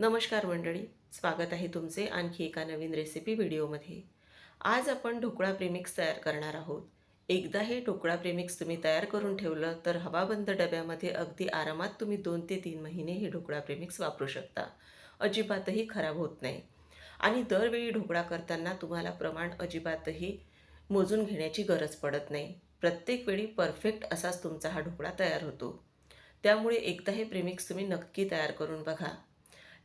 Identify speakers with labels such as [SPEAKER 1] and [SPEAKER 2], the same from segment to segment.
[SPEAKER 1] नमस्कार मंडळी स्वागत आहे तुमचे आणखी एका नवीन रेसिपी व्हिडिओमध्ये. आज आपण ढोकळा प्रेमिक्स तयार करणार आहोत. एकदा हे ढोकळा प्रेमिक्स तुम्ही तयार करून ठेवलं तर हवाबंद डब्यामध्ये अगदी आरामात तुम्ही दोन ते तीन महिने हे ढोकळा प्रेमिक्स वापरू शकता. अजिबातही खराब होत नाही. आणि दरवेळी ढोकळा करताना तुम्हाला प्रमाण अजिबातही मोजून घेण्याची गरज पडत नाही. प्रत्येक वेळी परफेक्ट असाच तुमचा हा ढोकळा तयार होतो. त्यामुळे एकदा हे प्रेमिक्स तुम्ही नक्की तयार करून बघा.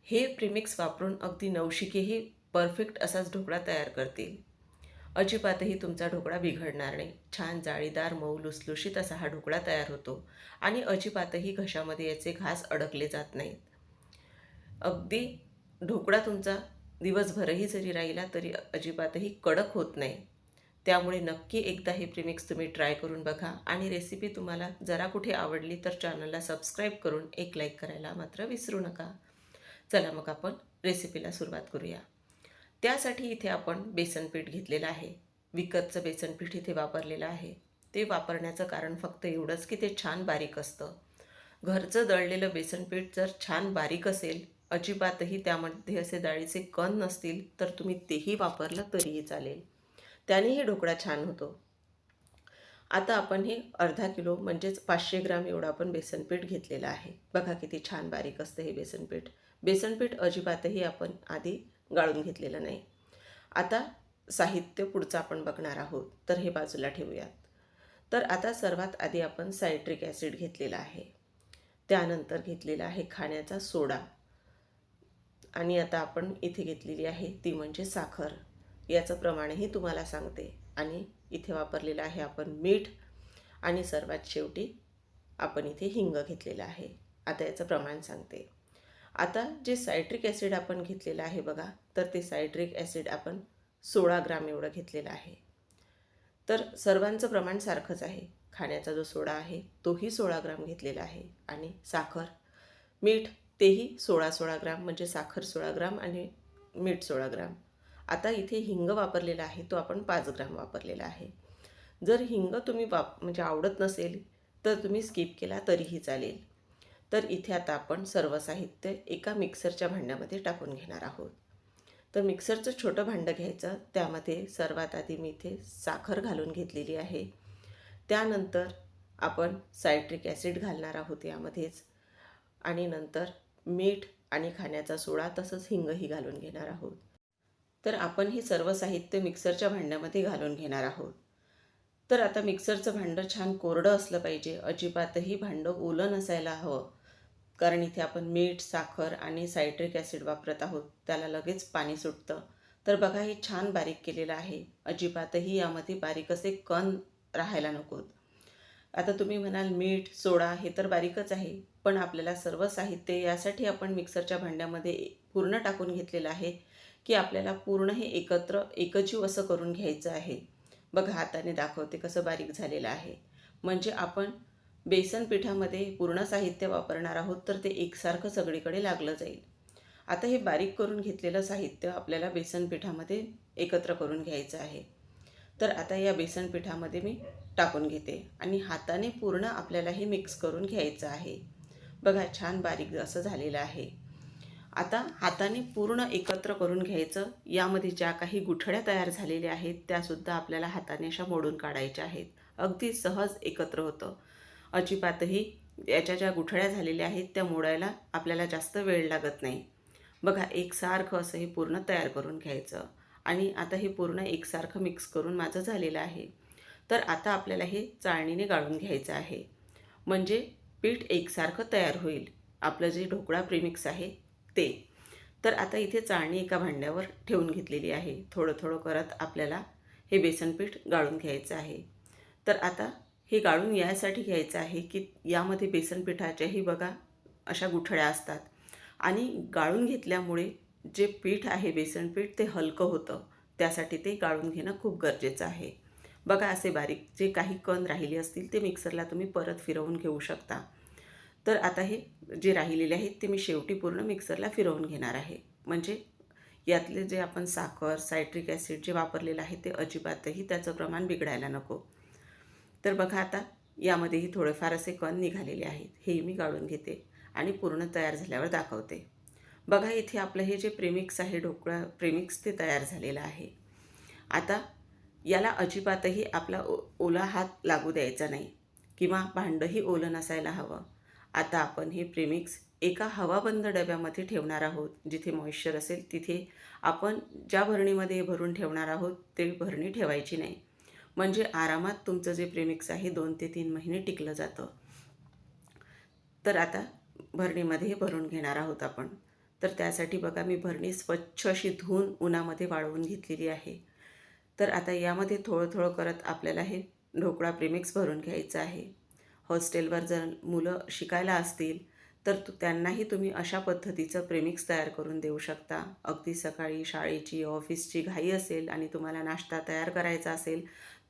[SPEAKER 1] हे प्रीमिक्स वापरून अगदी नवशिकेही परफेक्ट असाच ढोकळा तयार करतील. अजिबातही तुमचा ढोकळा बिघडणार नाही. छान जाळीदार मऊ लुसलुशीत असा हा ढोकळा तयार होतो आणि अजिबातही घशामध्ये याचे घास अडकले जात नाहीत. अगदी ढोकळा तुमचा दिवसभरही जरी राहिला तरी अजिबातही कडक होत नाही. त्यामुळे नक्की एकदा हे प्रिमिक्स तुम्ही ट्राय करून बघा आणि रेसिपी तुम्हाला जरा कुठे आवडली तर चॅनलला सबस्क्राईब करून एक लाईक करायला मात्र विसरू नका. चला मग आपण रेसिपीला सुरुवात करूया. त्यासाठी इथे आपण बेसन पीठ घेतलेलं आहे. विकतचं बेसन पीठ इथे वापरलेलं आहे. ते वापरण्याचं कारण फक्त एवढंच की ते छान बारीक असतं. घरचं दळलेलं बेसन पीठ जर छान बारीक असेल अजिबातही त्यामध्ये असे डाळीचे कण नसतील तर तुम्ही तेही वापरलं तरीही चालेल. त्यानेही ढोकळा छान होतो. आता आपण हे अर्धा किलो म्हणजेच पाचशे ग्राम एवढं आपण बेसनपीठ घेतलेलं आहे. बघा किती छान बारीक असतं हे बेसनपीठ बेसनपीठ अजिबातही आपण आधी गाळून घेतलेलं नाही. आता साहित्य पुढचं आपण बघणार आहोत तर हे बाजूला ठेवूयात. तर आता सर्वात आधी आपण सायट्रिक ॲसिड घेतलेला आहे. त्यानंतर घेतलेला आहे खाण्याचा सोडा. आणि आता आपण इथे घेतलेली आहे ती म्हणजे साखर. याचं प्रमाणही तुम्हाला सांगते. आणि इथे वापरलेलं आहे आपण मीठ. आणि सर्वात शेवटी आपण इथे हिंग घेतलेलं आहे. आता याचं प्रमाण सांगते. आता जे सायट्रिक ॲसिड आपण घेतलेलं आहे बघा तर ते सायट्रिक ॲसिड आपण सोळा ग्राम एवढं घेतलेलं आहे. तर सर्वांचं प्रमाण सारखंच आहे. खाण्याचा जो सोडा आहे तोही सोळा ग्राम घेतलेला आहे. आणि साखर मीठ तेही सोळा सोळा ग्राम म्हणजे साखर सोळा ग्राम आणि मीठ सोळा ग्राम. आता इथे हिंग वापरलेला आहे तो आपण पाच ग्राम वापरलेला आहे. जर हिंग तुम्ही वाप म्हणजे आवडत नसेल तर तुम्ही स्किप केला तरीही चालेल. तर इथे आता आपण सर्व साहित्य एका मिक्सरच्या भांड्यामध्ये टाकून घेणार आहोत. तर मिक्सरचं छोटं भांडं घ्यायचं. त्यामध्ये सर्वात आधी मी इथे साखर घालून घेतलेली आहे. त्यानंतर आपण सायट्रिक ॲसिड घालणार आहोत यामध्येच. आणि नंतर मीठ आणि खाण्याचा सोडा तसंच हिंगही घालून घेणार आहोत. तर आपण हे सर्व साहित्य मिक्सरच्या भांड्यामध्ये घालून घेणार आहोत. तर आता मिक्सरचं भांडं छान कोरडं असलं पाहिजे. अजिबातही भांडं ओलं नसायला हवं. कारण इथे आपण मीठ साखर आणि सायट्रिक ॲसिड वापरत आहोत. त्याला लगेच पाणी सुटतं. तर बघा हे छान बारीक केलेलं आहे. अजिबातही यामध्ये बारीक असे कण राहायला नकोत आता तुम्ही म्हणाल मीठ सोडा हे तर बारीकच आहे. पण आपल्याला सर्व साहित्य यासाठी आपण मिक्सरच्या भांड्यामध्ये पूर्ण टाकून घेतलेलं आहे की आपल्याला पूर्ण हे एकत्र एकजीव असं करून घ्यायचं आहे. बघा हाताने दाखवते कसं बारीक झालेलं आहे. म्हणजे आपण बेसन पिठामध्ये पूर्ण साहित्य वापरणार आहोत तर ते एकसारखं सगळीकडे लागलं जाईल. आता हे बारीक करून घेतलेलं साहित्य आपल्याला बेसन पिठामध्ये एकत्र करून घ्यायचं आहे. तर आता या बेसन पिठामध्ये मी टाकून घेते आणि हाताने पूर्ण आपल्याला हे मिक्स करून घ्यायचं आहे. बघा छान बारीक असं झालेलं आहे. आता हाताने पूर्ण एकत्र करून घ्यायचं. यामध्ये ज्या काही गुठळ्या तयार झालेल्या आहेत त्यासुद्धा आपल्याला हाताने अशा मोडून काढायच्या आहेत. अगदी सहज एकत्र होतं. अजिबातही याच्या ज्या गुठळ्या झालेल्या आहेत त्या मोडायला आपल्याला जास्त वेळ लागत नाही. बघा एकसारखं असं हे पूर्ण तयार करून घ्यायचं. आणि आता हे पूर्ण एकसारखं मिक्स करून माझं झालेलं आहे. तर आता आपल्याला हे चाळणीने गाळून घ्यायचं आहे. म्हणजे पीठ एकसारखं तयार होईल. आपलं जे ढोकळा प्रीमिक्स आहे ते. तर आता इथे चाळणी एका भांड्यावर ठेवून घेतलेली आहे. थोडं थोडं करत आपल्याला हे बेसनपीठ गाळून घ्यायचं आहे. तर आता हे गाळून यासाठी घ्यायचं आहे की यामध्ये बेसन पिठाच्याही बघा अशा गुठळ्या असतात. आणि गाळून घेतल्यामुळे जे पीठ आहे बेसनपीठ ते हलकं होतं. त्यासाठी ते गाळून घेणं खूप गरजेचं आहे. बघा असे बारीक जे काही कण राहिले असतील ते मिक्सरला तुम्ही परत फिरवून घेऊ शकता. तर आता हे जे राहिलेले आहेत ते मी शेवटी पूर्ण मिक्सरला फिरवून घेणार आहे. म्हणजे यातले जे आपण साखर सायट्रिक ॲसिड जे वापरलेलं आहे ते अजिबातही त्याचं प्रमाण बिघडायला नको. तर बघा आता यामध्येही थोडेफार असे कण निघालेले आहेत. हे मी गाळून घेते आणि पूर्ण तयार झाल्यावर दाखवते. बघा इथे आपलं हे जे प्रेमिक्स आहे ढोकळा प्रेमिक्स ते तयार झालेलं आहे. आता याला अजिबातही आपला ओ ओला हात लागू द्यायचा नाही किंवा भांडंही ओलं नसायला हवं. आता आपण हे प्रेमिक्स एका हवाबंद डब्यामध्ये ठेवणार आहोत. जिथे मॉइश्चर असेल तिथे आपण ज्या भरणीमध्ये भरून ठेवणार आहोत ते भरणी ठेवायची नाही. म्हणजे आरामात तुमचं जे प्रेमिक्स आहे दोन ते तीन महिने टिकलं जातं. तर आता भरणीमध्ये भरून घेणार आहोत आपण. तर त्यासाठी बघा मी भरणी स्वच्छ अशी धुवून उन्हामध्ये वाळवून घेतलेली आहे. तर आता यामध्ये थोडं थोडं करत आपल्याला हे ढोकळा प्रेमिक्स भरून घ्यायचं आहे. हॉस्टेलवर जर मुलं शिकायला असतील तर तु त्यांनाही तुम्ही अशा पद्धतीचं प्रेमिक्स तयार करून देऊ शकता. अगदी सकाळी शाळेची ऑफिसची घाई असेल आणि तुम्हाला नाश्ता तयार करायचा असेल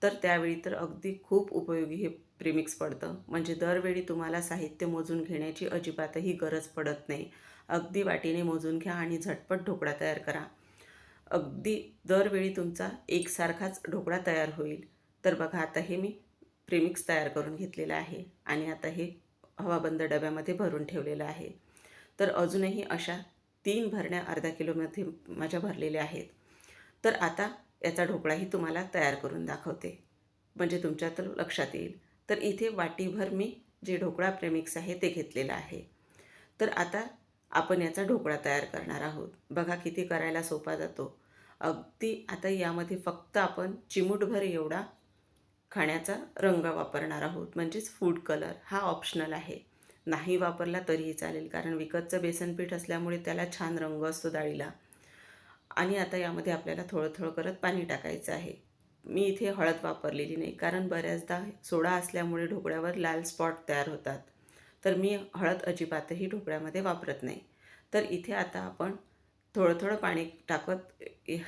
[SPEAKER 1] तर त्यावेळी तर अगदी खूप उपयोगी हे प्रिमिक्स पडतं. म्हणजे दरवेळी तुम्हाला साहित्य मोजून घेण्याची अजिबातही गरज पडत नाही. अगदी वाटीने मोजून घ्या आणि झटपट ढोकळा तयार करा. अगदी दरवेळी तुमचा एकसारखाच ढोकळा तयार होईल. तर बघा आता हे मी प्रिमिक्स तयार करून घेतलेलं आहे आणि आता हे हवाबंद डब्यामध्ये भरून ठेवलेलं आहे. तर अजूनही अशा तीन भरण्या अर्धा किलोमध्ये माझ्या भरलेल्या आहेत. तर आता याचा ढोकळाही तुम्हाला तयार करून दाखवते. म्हणजे तुमच्या तर लक्षात येईल. तर इथे वाटीभर मी जे ढोकळा प्रेमिक्स आहे ते घेतलेलं आहे. तर आता आपण याचा ढोकळा तयार करणार आहोत. बघा किती करायला सोपा जातो. अगदी आता यामध्ये फक्त आपण चिमूटभर एवढा खाण्याचा रंग वापरणार आहोत. म्हणजेच फूड कलर हा ऑप्शनल आहे. नाही वापरला तरीही चालेल. कारण विकतचं बेसनपीठ असल्यामुळे त्याला छान रंग असतो डाळीला. आणि आता यामध्ये आपल्याला थोडं थोडं करत पाणी टाकायचं आहे. मी इथे हळद वापरलेली नाही कारण बऱ्याचदा सोडा असल्यामुळे ढोकळ्यावर लाल स्पॉट तयार होतात. तर मी हळद अजिबातही ढोकळ्यामध्ये वापरत नाही. तर इथे आता आपण थोडं थोडं पाणी टाकत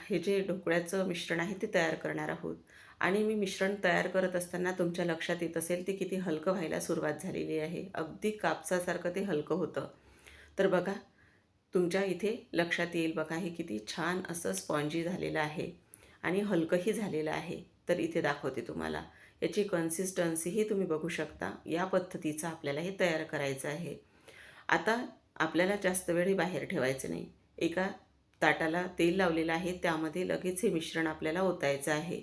[SPEAKER 1] हे जे ढोकळ्याचं मिश्रण आहे ते तयार करणार आहोत. आणि मी मिश्रण तयार करत असताना तुमच्या लक्षात येत असेल ते किती हलकं व्हायला सुरुवात झालेली आहे. अगदी कापसासारखं ते हलकं होतं. तर बघा तुमच्या इथे लक्षात येईल बघा हे किती छान असं स्पॉन्जी झालेलं आहे आणि हलकंही झालेलं आहे. तर इथे दाखवते तुम्हाला. याची कन्सिस्टन्सीही तुम्ही बघू शकता. या पद्धतीचं आपल्याला हे तयार करायचं आहे. आता आपल्याला जास्त वेळ हे बाहेर ठेवायचं नाही. एका ताटाला तेल लावलेलं आहे त्यामध्ये लगेच हे मिश्रण आपल्याला ओतायचं आहे.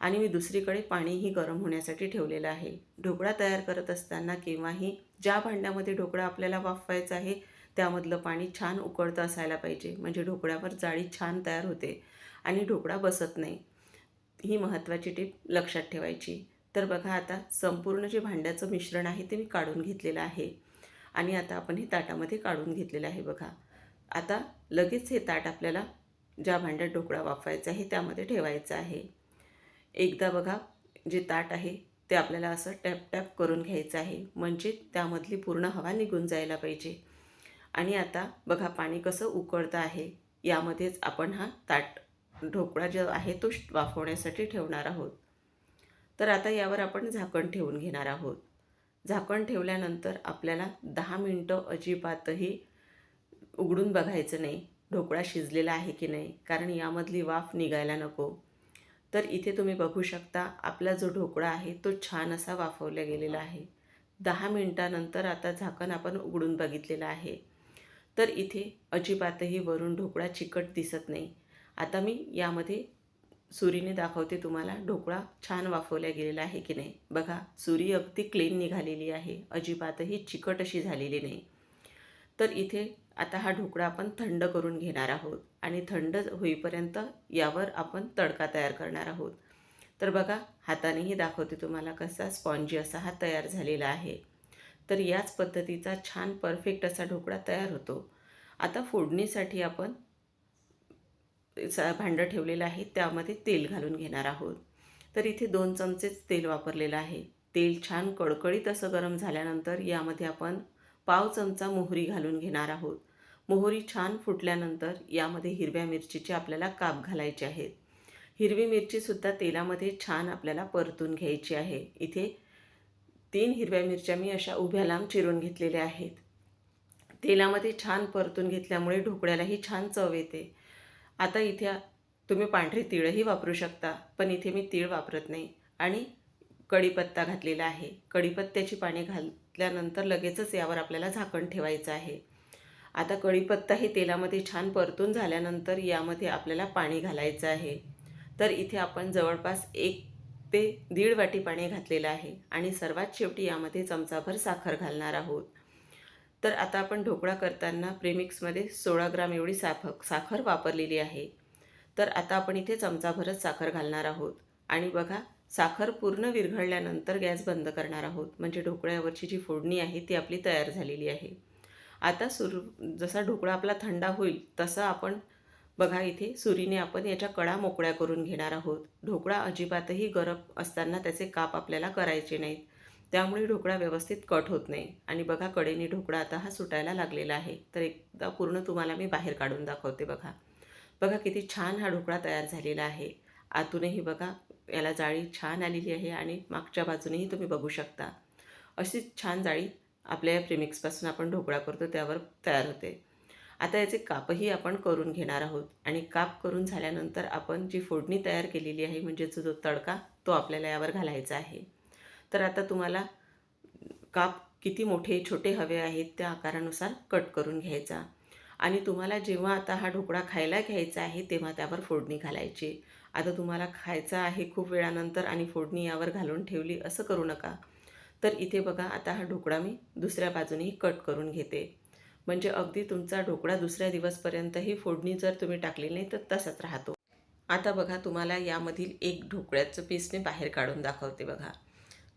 [SPEAKER 1] आणि मी दुसरीकडे पाणीही गरम होण्यासाठी ठेवलेलं आहे. ढोकळा तयार करत असताना केव्हाही ज्या भांड्यामध्ये ढोकळा आपल्याला वाफवायचा आहे त्यामधलं पाणी छान उकळतं असायला पाहिजे. म्हणजे ढोकळ्यावर जाळी छान तयार होते आणि ढोकळा बसत नाही. ही महत्त्वाची टीप लक्षात ठेवायची. तर बघा आता संपूर्ण जे भांड्याचं मिश्रण आहे ते मी काढून घेतलेलं आहे. आणि आता आपण हे ताटामध्ये काढून घेतलेलं आहे बघा. आता लगेच हे ताट आपल्याला ज्या भांड्यात ढोकळा वाफवायचा आहे त्यामध्ये ठेवायचं आहे. एकदा बघा जे ताट आहे ते आपल्याला असं टॅप टॅप करून घ्यायचं आहे. म्हणजे त्यामधली पूर्ण हवा निघून जायला पाहिजे. आणि आता बघा पाणी कसं उकळतं आहे यामध्येच आपण हा ताट ढोकळा जो आहे तो वाफवण्यासाठी ठेवणार आहोत. तर आता यावर आपण झाकण ठेवून घेणार आहोत. झाकण ठेवल्यानंतर आपल्याला दहा मिनटं अजिबातही उघडून बघायचं नाही ढोकळा शिजलेला आहे की नाही कारण यामधली वाफ निघायला नको. तर इथे तुम्ही बघू शकता आपला जो ढोकळा आहे तो छान असा वाफवला गेलेला आहे. दहा मिनटानंतर आता झाकण आपण उघडून बघितलेलं आहे. तर इथे अजिबातही वरून ढोकळा चिकट दिसत नाही. आता मी यामध्ये सुरीने दाखवते तुम्हाला ढोकळा छान वाफवला गेलेला आहे की नाही. बघा सुरी अगदी क्लीन निघालेली आहे. अजिबातही चिकट अशी झालेली नाही. तर इथे आता हा ढोकळा आपण थंड करून घेणार आहोत आणि थंड होईपर्यंत यावर आपण तडका तयार करणार आहोत. तर बघा हातानेही दाखवते तुम्हाला कसा स्पॉन्जी असा हा तयार झालेला आहे. तर याच पद्धतीचा छान परफेक्ट असा ढोकळा तयार होतो. आता फोडणीसाठी आपण भांडं ठेवलेलं आहे त्यामध्ये तेल घालून घेणार आहोत. तर इथे दोन चमचेच तेल वापरलेलं आहे. तेल छान कडकडीत असं गरम झाल्यानंतर यामध्ये आपण पाव चमचा मोहरी घालून घेणार आहोत. मोहरी छान फुटल्यानंतर यामध्ये हिरव्या मिरचीचे आपल्याला काप घालायचे आहेत. हिरवी मिरचीसुद्धा तेलामध्ये छान आपल्याला परतून घ्यायची आहे. इथे तीन हिरव्या मिरच्या मी अशा उभ्या लांब चिरून घेतलेल्या आहेत. तेलामध्ये छान परतून घेतल्यामुळे ढोकळ्यालाही छान चव येते. आता इथे तुम्ही पांढरे तिळही वापरू शकता पण इथे मी तीळ वापरत नाही आणि कढीपत्ता घातलेला आहे. कढीपत्त्याची पाने घातल्यानंतर लगेचच यावर आपल्याला झाकण ठेवायचं आहे. आता कढीपत्ता हे तेलामध्ये छान परतून झाल्यानंतर यामध्ये आपल्याला पाणी घालायचं आहे. तर इथे आपण जवळपास एक ते दीड वाटी पाणी घातलेलं आहे आणि सर्वात शेवटी यामध्ये चमचाभर साखर घालणार आहोत. तर आता आपण ढोकळा करताना प्रेमिक्समध्ये सोळा ग्राम एवढी साफ साखर वापरलेली आहे. तर आता आपण इथे चमचाभरच साखर घालणार आहोत आणि बघा साखर पूर्ण विरघळल्यानंतर गॅस बंद करणार आहोत. म्हणजे ढोकळ्यावरची जी फोडणी आहे ती आपली तयार झालेली आहे. आता सुरू जसा ढोकळा आपला थंडा होईल तसं आपण बघा इथे सुरीने आपण याच्या कडा मोकळ्या करून घेणार आहोत. ढोकळा अजिबातही गरम असताना त्याचे काप आपल्याला करायचे नाहीत. त्यामुळे ढोकळा व्यवस्थित कट होत नाही. आणि बघा कडेने ढोकळा आता हा सुटायला लागलेला आहे. तर एकदा पूर्ण तुम्हाला मी बाहेर काढून दाखवते बघा. बघा किती छान हा ढोकळा तयार झालेला आहे. आतूनही बघा याला जाळी छान आलेली आहे आणि मागच्या बाजूनेही तुम्ही बघू शकता. अशीच छान जाळी आपल्या या प्रेमिक्सपासून आपण ढोकळा करतो त्यावर तयार होते. आता याचे कापही आपण करून घेणार आहोत. आणि काप करून झाल्यानंतर आपण जी फोडणी तयार केलेली आहे म्हणजे जो जो तडका तो आपल्याला यावर घालायचा आहे. तर आता तुम्हाला काप किती मोठे छोटे हवे आहेत त्या आकारानुसार कट करून घ्यायचा. आणि तुम्हाला जेव्हा आता हा ढोकळा खायला घ्यायचा आहे तेव्हा त्यावर फोडणी घालायची. आता तुम्हाला खायचा आहे खूप वेळानंतर आणि फोडणी यावर घालून ठेवली असं करू नका. तर इथे बघा आता हा ढोकळा मी दुसऱ्या बाजूनेही कट करून घेते. म्हणजे अगदी तुमचा ढोकळा दुसऱ्या दिवसपर्यंतही फोडणी जर तुम्ही टाकली नाही तर तसाच राहतो. आता बघा तुम्हाला यामधील एक ढोकळ्याचं पीस मी बाहेर काढून दाखवते बघा.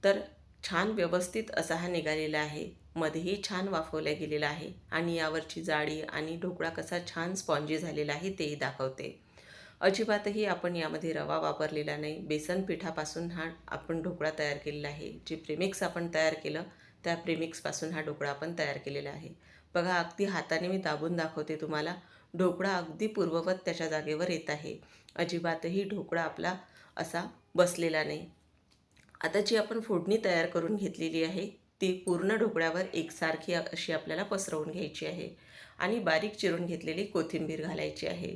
[SPEAKER 1] तर छान व्यवस्थित असा हा निघालेला आहे. मध्येही छान वाफवल्या गेलेला आहे आणि यावरची जाळी आणि ढोकळा कसा छान स्पॉन्जी झालेला आहे तेही दाखवते. अजिबातही आपण यामध्ये रवा वापरलेला नाही. बेसन पिठापासून हा आपण ढोकळा तयार केलेला आहे. जे प्रिमिक्स आपण तयार केलं त्या प्रिमिक्सपासून हा ढोकळा आपण तयार केलेला आहे. बघा अगदी हाताने मी दाबून दाखवते तुम्हाला. ढोकळा अगदी पूर्ववत त्याच्या जागेवर येत आहे. अजिबातही ढोकळा आपला असा बसलेला नाही. आता जी आपण फोडणी तयार करून घेतलेली आहे ती पूर्ण ढोकळ्यावर एकसारखी अशी आपल्याला पसरवून घ्यायची आहे आणि बारीक चिरून घेतलेली कोथिंबीर घालायची आहे.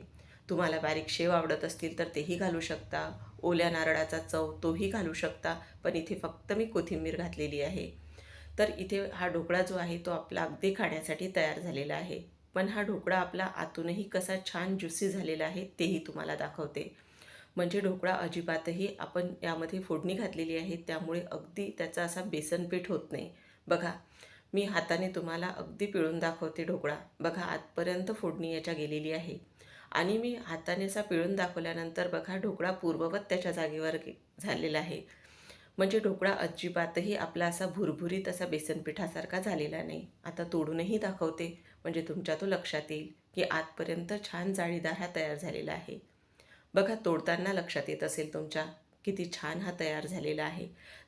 [SPEAKER 1] तुम्हाला बारीक शेव आवडत असतील तर तेही घालू शकता. ओल्या नारळाचा चव तोही घालू शकता. पण इथे फक्त मी कोथिंबीर घातलेली आहे. तर इथे हा ढोकळा जो आहे तो आपला अगदी खाण्यासाठी तयार झालेला आहे. पण हा ढोकळा आपला आतूनही कसा छान ज्युसी झालेला आहे तेही तुम्हाला दाखवते. म्हणजे ढोकळा अजिबातही आपण यामध्ये फोडणी घातलेली आहे त्यामुळे अगदी त्याचा असा बेसनपीठ होत नाही. बघा मी हाताने तुम्हाला अगदी पिळून दाखवते ढोकळा. बघा आतपर्यंत फोडणी याच्या गेलेली आहे. आणि मी हाताने असा पिळून दाखवल्यानंतर बघा ढोकळा पूर्ववत त्याच्या जागेवर झालेला आहे. म्हणजे ढोकळा अजिबातही आपला असा भुरभुरीत असा बेसनपिठासारखा झालेला नाही. आता तोडूनही दाखवते. म्हणजे तुमच्या तो लक्षात येईल की आतपर्यंत छान जाळीदार हा तयार झालेला आहे. बघा तोडताना लक्षात येत असेल तुमच्या किती छान हा तयार झालेला आहे.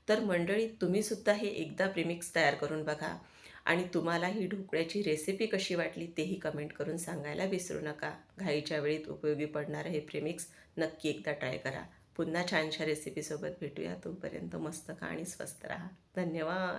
[SPEAKER 1] तर मंडळी तुम्हीसुद्धा हे एकदा प्रिमिक्स तयार करून बघा. आणि तुम्हाला ही ढोकळ्याची रेसिपी कशी वाटली तेही कमेंट करून सांगायला विसरू नका. घाईच्या वेळीत उपयोगी पडणारं हे प्रेमिक्स नक्की एकदा ट्राय करा. पुन्हा छानशा रेसिपीसोबत भेटूया. तोपर्यंत मस्त खा आणि स्वस्त राहा. धन्यवाद.